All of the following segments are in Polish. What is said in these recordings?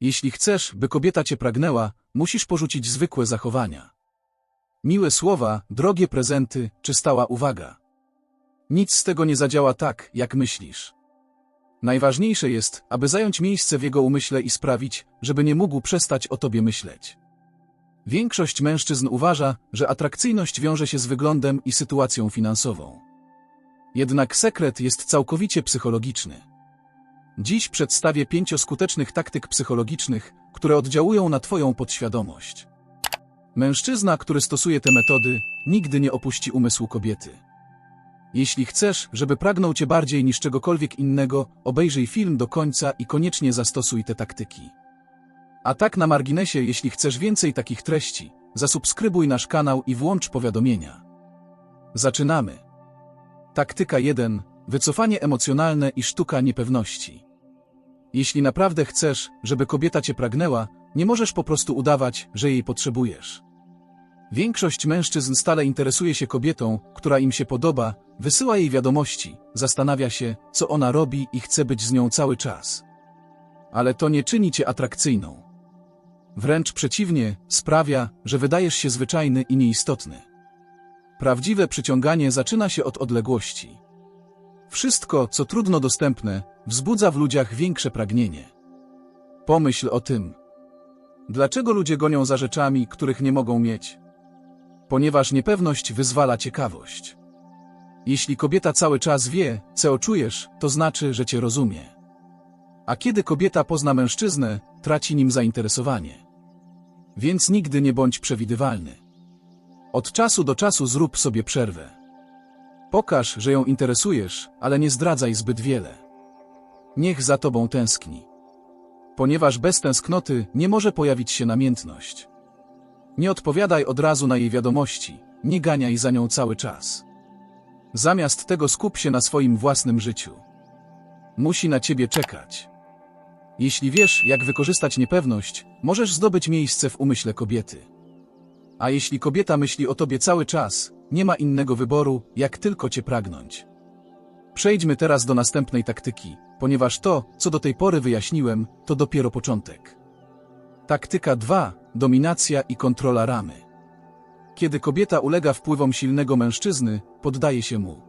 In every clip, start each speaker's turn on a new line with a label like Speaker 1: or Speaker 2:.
Speaker 1: Jeśli chcesz, by kobieta cię pragnęła, musisz porzucić zwykłe zachowania. Miłe słowa, drogie prezenty czy stała uwaga. Nic z tego nie zadziała tak, jak myślisz. Najważniejsze jest, aby zająć miejsce w jego umyśle i sprawić, żeby nie mógł przestać o tobie myśleć. Większość mężczyzn uważa, że atrakcyjność wiąże się z wyglądem i sytuacją finansową. Jednak sekret jest całkowicie psychologiczny. Dziś przedstawię pięć skutecznych taktyk psychologicznych, które oddziałują na Twoją podświadomość. Mężczyzna, który stosuje te metody, nigdy nie opuści umysłu kobiety. Jeśli chcesz, żeby pragnął Cię bardziej niż czegokolwiek innego, obejrzyj film do końca i koniecznie zastosuj te taktyki. A tak na marginesie, jeśli chcesz więcej takich treści, zasubskrybuj nasz kanał i włącz powiadomienia. Zaczynamy. Taktyka 1. Wycofanie emocjonalne i sztuka niepewności. Jeśli naprawdę chcesz, żeby kobieta cię pragnęła, nie możesz po prostu udawać, że jej potrzebujesz. Większość mężczyzn stale interesuje się kobietą, która im się podoba, wysyła jej wiadomości, zastanawia się, co ona robi i chce być z nią cały czas. Ale to nie czyni cię atrakcyjną. Wręcz przeciwnie, sprawia, że wydajesz się zwyczajny i nieistotny. Prawdziwe przyciąganie zaczyna się od odległości. Wszystko, co trudno dostępne, wzbudza w ludziach większe pragnienie. Pomyśl o tym. Dlaczego ludzie gonią za rzeczami, których nie mogą mieć? Ponieważ niepewność wyzwala ciekawość. Jeśli kobieta cały czas wie, co czujesz, to znaczy, że cię rozumie. A kiedy kobieta pozna mężczyznę, traci nim zainteresowanie. Więc nigdy nie bądź przewidywalny. Od czasu do czasu zrób sobie przerwę. Pokaż, że ją interesujesz, ale nie zdradzaj zbyt wiele. Niech za tobą tęskni. Ponieważ bez tęsknoty nie może pojawić się namiętność. Nie odpowiadaj od razu na jej wiadomości, nie ganiaj za nią cały czas. Zamiast tego skup się na swoim własnym życiu. Musi na ciebie czekać. Jeśli wiesz, jak wykorzystać niepewność, możesz zdobyć miejsce w umyśle kobiety. A jeśli kobieta myśli o tobie cały czas, nie ma innego wyboru, jak tylko cię pragnąć. Przejdźmy teraz do następnej taktyki, ponieważ to, co do tej pory wyjaśniłem, to dopiero początek. Taktyka 2. Dominacja i kontrola ramy. Kiedy kobieta ulega wpływom silnego mężczyzny, poddaje się mu.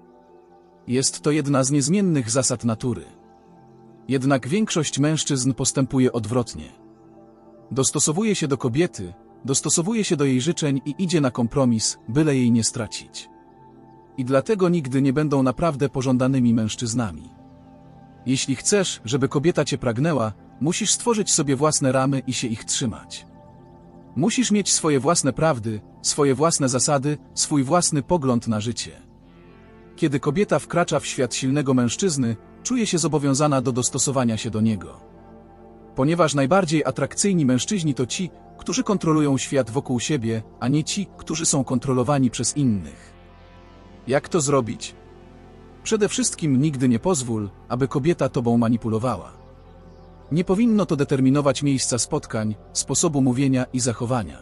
Speaker 1: Jest to jedna z niezmiennych zasad natury. Jednak większość mężczyzn postępuje odwrotnie. Dostosowuje się do kobiety, dostosowuje się do jej życzeń i idzie na kompromis, byle jej nie stracić. I dlatego nigdy nie będą naprawdę pożądanymi mężczyznami. Jeśli chcesz, żeby kobieta cię pragnęła, musisz stworzyć sobie własne ramy i się ich trzymać. Musisz mieć swoje własne prawdy, swoje własne zasady, swój własny pogląd na życie. Kiedy kobieta wkracza w świat silnego mężczyzny, czuje się zobowiązana do dostosowania się do niego. Ponieważ najbardziej atrakcyjni mężczyźni to ci, którzy kontrolują świat wokół siebie, a nie ci, którzy są kontrolowani przez innych. Jak to zrobić? Przede wszystkim nigdy nie pozwól, aby kobieta tobą manipulowała. Nie powinno to determinować miejsca spotkań, sposobu mówienia i zachowania.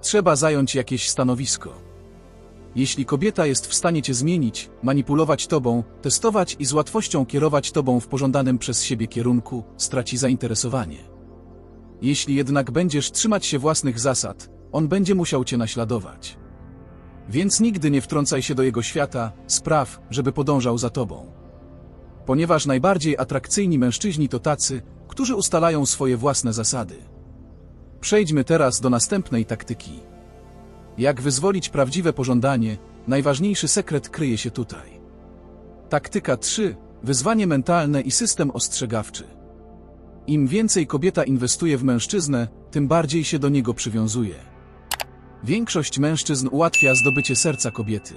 Speaker 1: Trzeba zająć jakieś stanowisko. Jeśli kobieta jest w stanie cię zmienić, manipulować tobą, testować i z łatwością kierować tobą w pożądanym przez siebie kierunku, straci zainteresowanie. Jeśli jednak będziesz trzymać się własnych zasad, on będzie musiał cię naśladować. Więc nigdy nie wtrącaj się do jego świata, spraw, żeby podążał za tobą. Ponieważ najbardziej atrakcyjni mężczyźni to tacy, którzy ustalają swoje własne zasady. Przejdźmy teraz do następnej taktyki. Jak wyzwolić prawdziwe pożądanie, najważniejszy sekret kryje się tutaj. Taktyka 3. Wyzwanie mentalne i system ostrzegawczy. Im więcej kobieta inwestuje w mężczyznę, tym bardziej się do niego przywiązuje. Większość mężczyzn ułatwia zdobycie serca kobiety.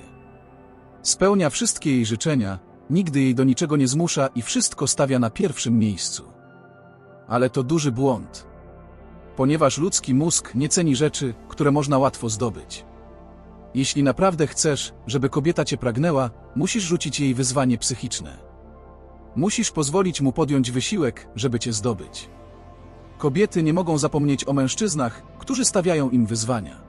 Speaker 1: Spełnia wszystkie jej życzenia, nigdy jej do niczego nie zmusza i wszystko stawia na pierwszym miejscu. Ale to duży błąd. Ponieważ ludzki mózg nie ceni rzeczy, które można łatwo zdobyć. Jeśli naprawdę chcesz, żeby kobieta cię pragnęła, musisz rzucić jej wyzwanie psychiczne. Musisz pozwolić mu podjąć wysiłek, żeby cię zdobyć. Kobiety nie mogą zapomnieć o mężczyznach, którzy stawiają im wyzwania.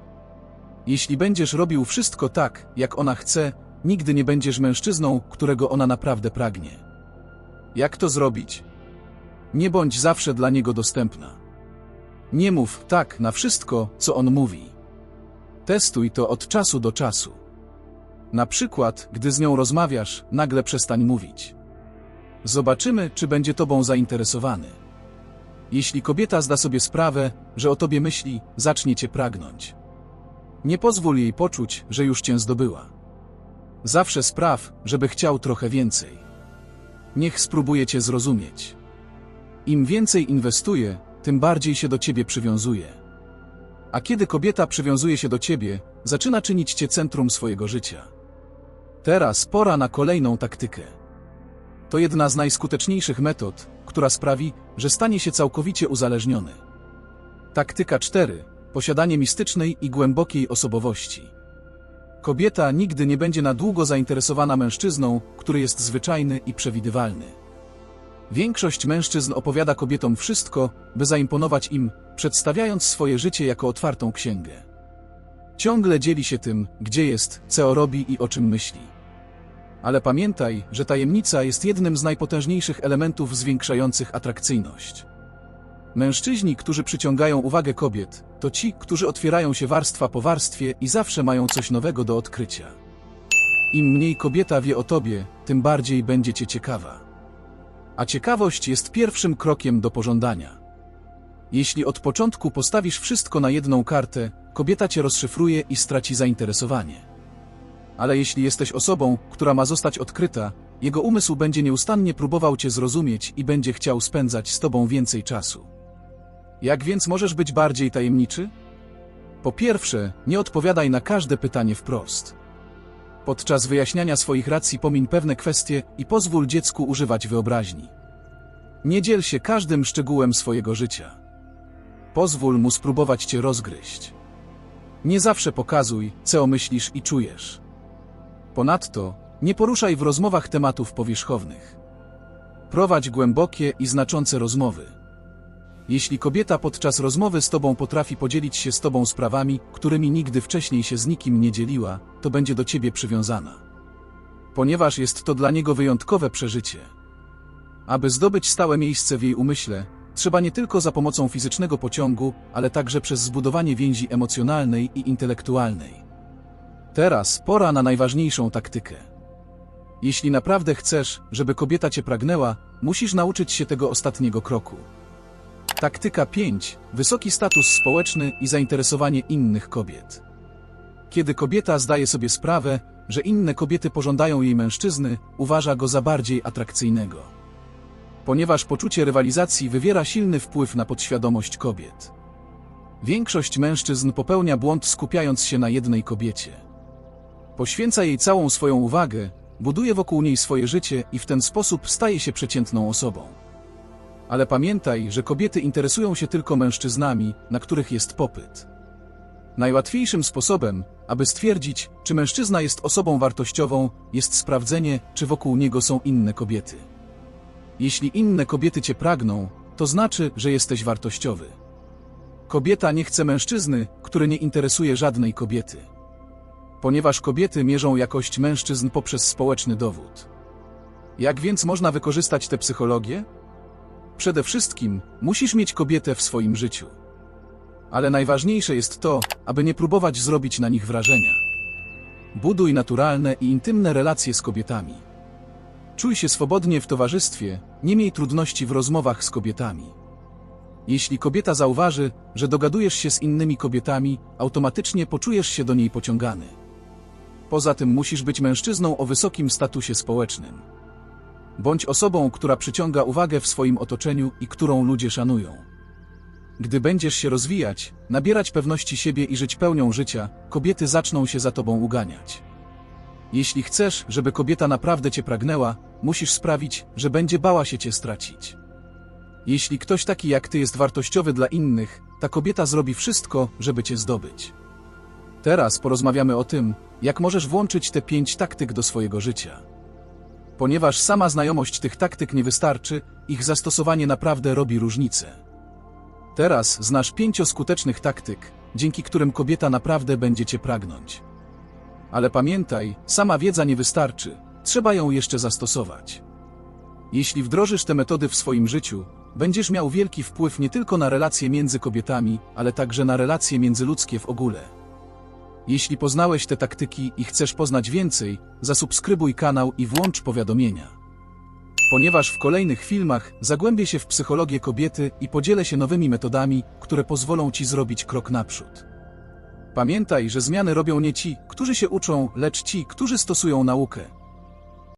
Speaker 1: Jeśli będziesz robił wszystko tak, jak ona chce, nigdy nie będziesz mężczyzną, którego ona naprawdę pragnie. Jak to zrobić? Nie bądź zawsze dla niego dostępna. Nie mów tak na wszystko, co on mówi. Testuj to od czasu do czasu. Na przykład, gdy z nią rozmawiasz, nagle przestań mówić. Zobaczymy, czy będzie tobą zainteresowany. Jeśli kobieta zda sobie sprawę, że o tobie myśli, zacznie cię pragnąć. Nie pozwól jej poczuć, że już cię zdobyła. Zawsze spraw, żeby chciał trochę więcej. Niech spróbuje cię zrozumieć. Im więcej inwestuje, tym bardziej się do ciebie przywiązuje. A kiedy kobieta przywiązuje się do ciebie, zaczyna czynić cię centrum swojego życia. Teraz pora na kolejną taktykę. To jedna z najskuteczniejszych metod, która sprawi, że stanie się całkowicie uzależniony. Taktyka 4. Posiadanie mistycznej i głębokiej osobowości. Kobieta nigdy nie będzie na długo zainteresowana mężczyzną, który jest zwyczajny i przewidywalny. Większość mężczyzn opowiada kobietom wszystko, by zaimponować im, przedstawiając swoje życie jako otwartą księgę. Ciągle dzieli się tym, gdzie jest, co robi i o czym myśli. Ale pamiętaj, że tajemnica jest jednym z najpotężniejszych elementów zwiększających atrakcyjność. Mężczyźni, którzy przyciągają uwagę kobiet, to ci, którzy otwierają się warstwa po warstwie i zawsze mają coś nowego do odkrycia. Im mniej kobieta wie o tobie, tym bardziej będzie cię ciekawa. A ciekawość jest pierwszym krokiem do pożądania. Jeśli od początku postawisz wszystko na jedną kartę, kobieta cię rozszyfruje i straci zainteresowanie. Ale jeśli jesteś osobą, która ma zostać odkryta, jego umysł będzie nieustannie próbował cię zrozumieć i będzie chciał spędzać z tobą więcej czasu. Jak więc możesz być bardziej tajemniczy? Po pierwsze, nie odpowiadaj na każde pytanie wprost. Podczas wyjaśniania swoich racji pomiń pewne kwestie i pozwól dziecku używać wyobraźni. Nie dziel się każdym szczegółem swojego życia. Pozwól mu spróbować cię rozgryźć. Nie zawsze pokazuj, co myślisz i czujesz. Ponadto, nie poruszaj w rozmowach tematów powierzchownych. Prowadź głębokie i znaczące rozmowy. Jeśli kobieta podczas rozmowy z tobą potrafi podzielić się z tobą sprawami, którymi nigdy wcześniej się z nikim nie dzieliła, to będzie do ciebie przywiązana. Ponieważ jest to dla niego wyjątkowe przeżycie. Aby zdobyć stałe miejsce w jej umyśle, trzeba nie tylko za pomocą fizycznego pociągu, ale także przez zbudowanie więzi emocjonalnej i intelektualnej. Teraz pora na najważniejszą taktykę. Jeśli naprawdę chcesz, żeby kobieta cię pragnęła, musisz nauczyć się tego ostatniego kroku. Taktyka 5. Wysoki status społeczny i zainteresowanie innych kobiet. Kiedy kobieta zdaje sobie sprawę, że inne kobiety pożądają jej mężczyzny, uważa go za bardziej atrakcyjnego. Ponieważ poczucie rywalizacji wywiera silny wpływ na podświadomość kobiet. Większość mężczyzn popełnia błąd skupiając się na jednej kobiecie. Poświęca jej całą swoją uwagę, buduje wokół niej swoje życie i w ten sposób staje się przeciętną osobą. Ale pamiętaj, że kobiety interesują się tylko mężczyznami, na których jest popyt. Najłatwiejszym sposobem, aby stwierdzić, czy mężczyzna jest osobą wartościową, jest sprawdzenie, czy wokół niego są inne kobiety. Jeśli inne kobiety cię pragną, to znaczy, że jesteś wartościowy. Kobieta nie chce mężczyzny, który nie interesuje żadnej kobiety. Ponieważ kobiety mierzą jakość mężczyzn poprzez społeczny dowód. Jak więc można wykorzystać tę psychologię? Przede wszystkim musisz mieć kobietę w swoim życiu. Ale najważniejsze jest to, aby nie próbować zrobić na nich wrażenia. Buduj naturalne i intymne relacje z kobietami. Czuj się swobodnie w towarzystwie, nie miej trudności w rozmowach z kobietami. Jeśli kobieta zauważy, że dogadujesz się z innymi kobietami, automatycznie poczujesz się do niej pociągany. Poza tym musisz być mężczyzną o wysokim statusie społecznym. Bądź osobą, która przyciąga uwagę w swoim otoczeniu i którą ludzie szanują. Gdy będziesz się rozwijać, nabierać pewności siebie i żyć pełnią życia, kobiety zaczną się za tobą uganiać. Jeśli chcesz, żeby kobieta naprawdę cię pragnęła, musisz sprawić, że będzie bała się cię stracić. Jeśli ktoś taki jak ty jest wartościowy dla innych, ta kobieta zrobi wszystko, żeby cię zdobyć. Teraz porozmawiamy o tym, jak możesz włączyć te pięć taktyk do swojego życia. Ponieważ sama znajomość tych taktyk nie wystarczy, ich zastosowanie naprawdę robi różnicę. Teraz znasz pięcio skutecznych taktyk, dzięki którym kobieta naprawdę będzie cię pragnąć. Ale pamiętaj, sama wiedza nie wystarczy, trzeba ją jeszcze zastosować. Jeśli wdrożysz te metody w swoim życiu, będziesz miał wielki wpływ nie tylko na relacje między kobietami, ale także na relacje międzyludzkie w ogóle. Jeśli poznałeś te taktyki i chcesz poznać więcej, zasubskrybuj kanał i włącz powiadomienia. Ponieważ w kolejnych filmach zagłębię się w psychologię kobiety i podzielę się nowymi metodami, które pozwolą ci zrobić krok naprzód. Pamiętaj, że zmiany robią nie ci, którzy się uczą, lecz ci, którzy stosują naukę.